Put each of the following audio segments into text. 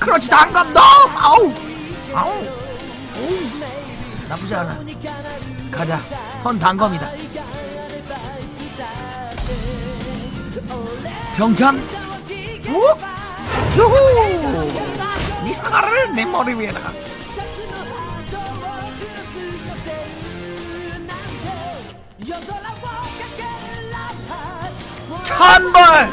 그렇지 단검 넘 아우 아우. 오 나쁘지 않아. 가자. 선 단검이다. 병참 욱! 휴후! 니 사과를 내 머리 위에다가. 천벌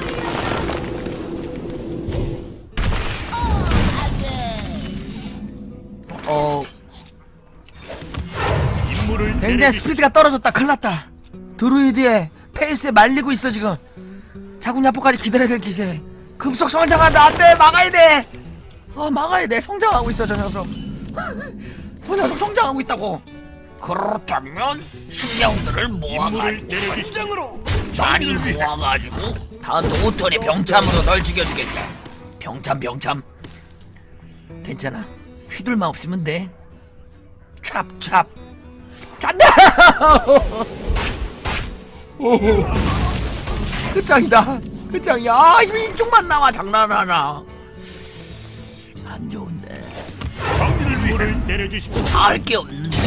임무를 굉장히. 스피드가 떨어졌다. 큰일났다. 드루이드의 페이스에 말리고 있어 지금. 자군 야포까지 기다려야 될 기세. 급속 성장한다. 안돼 막아야 돼어 막아야 돼. 성장하고 있어 저 녀석. 저 녀석 성장하고 있다고. 그렇다면 신령들을 임무를 내려주십시오. 많이 모아가지고 다음 또 오턴에 병참으로 널 죽여주겠다. 병참 병참. 괜찮아. 휘둘만 없으면 돼. 찹찹 잔다! 끝장이다. 끝장이야. 아 이쪽만 나와 장난하나. 안 좋은데. 정의를 위해 내려주십시오. 할게 없는데.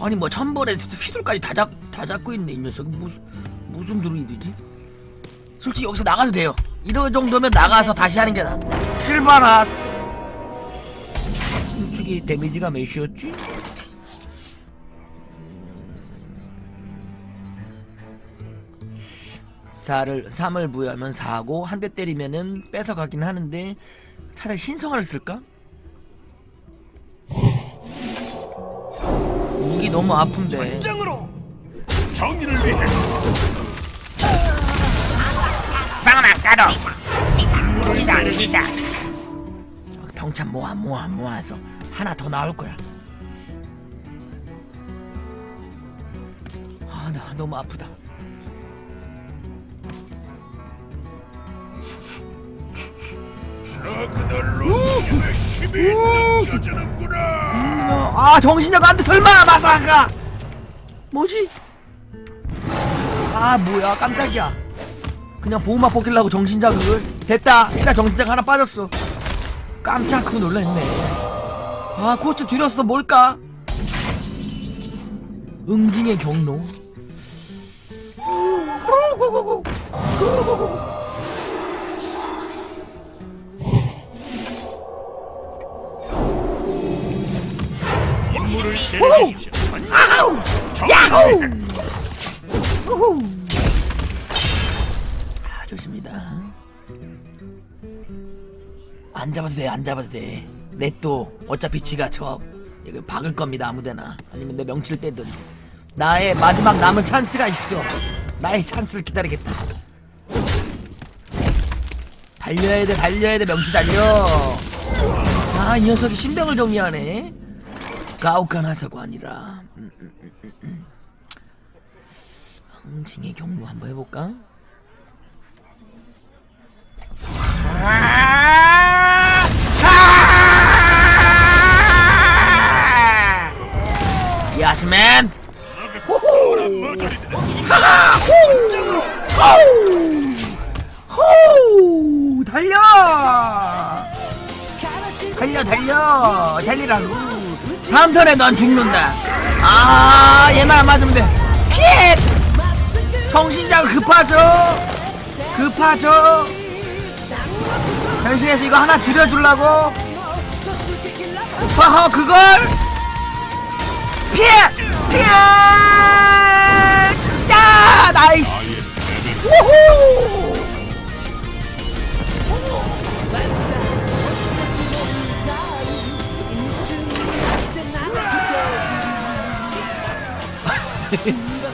아니 뭐 천벌에 휘둘까지 다, 잡, 다 잡고 있네 이 녀석. 무슨 무슨 드루이드지? 솔직히 여기서 나가도 돼요. 이런 정도면 나가서 다시 하는 게 나아. 실바나스 이쪽이 데미지가 몇이었지? 사를 3을 부여하면 4고 한 대 때리면은 뺏어가긴 하는데 차라리 신성화를 쓸까? 무기 너무 아픈데 장으로 정의를 위해 까로 임무를 기사. 기사 병참 모아 모아 모아서 하나 더 나올 거야. 아 나 너무 아프다. 느껴지는구나. 아 정신력 안 돼. 설마 마사가. 뭐지? 아 뭐야. 깜짝이야. 그냥 보호막 벗기려고 정신자극을. 됐다. 일단 정신자극 하나 빠졌어. 깜짝 그 놀랐네 아 코스트 줄였어. 뭘까? 응징의 경로. 임무를. 아우 야호! 우후! 아 좋습니다. 안 잡아도 돼 안 잡아도 돼 내또 어차피 지가 저 이거 박을 겁니다 아무데나. 아니면 내 명치를 떼든. 나의 마지막 남은 찬스가 있어. 나의 찬스를 기다리겠다. 달려야 돼 달려야 돼 명치 달려. 아 이 녀석이 신병을 정리하네. 가혹한 하사가 아니라. 음, 음, 음, 음, 음. 응징의 경로 한번 해볼까? 야스맨! 호호 하하 호 호우! 호우 달려! 달려 달려! 달리라고. 다음 턴에 넌 죽는다. 아 얘만 안 맞으면 돼. 피해 정신장 급하죠? 급하죠? 변신해서 이거 하나 줄여주려고? 허허 그걸 피해! 피해! 야 나이스! 우후!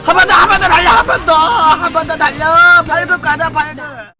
한 번 더 한 번더 달려 한 번 더 한 번더 달려. 발급 가자 발급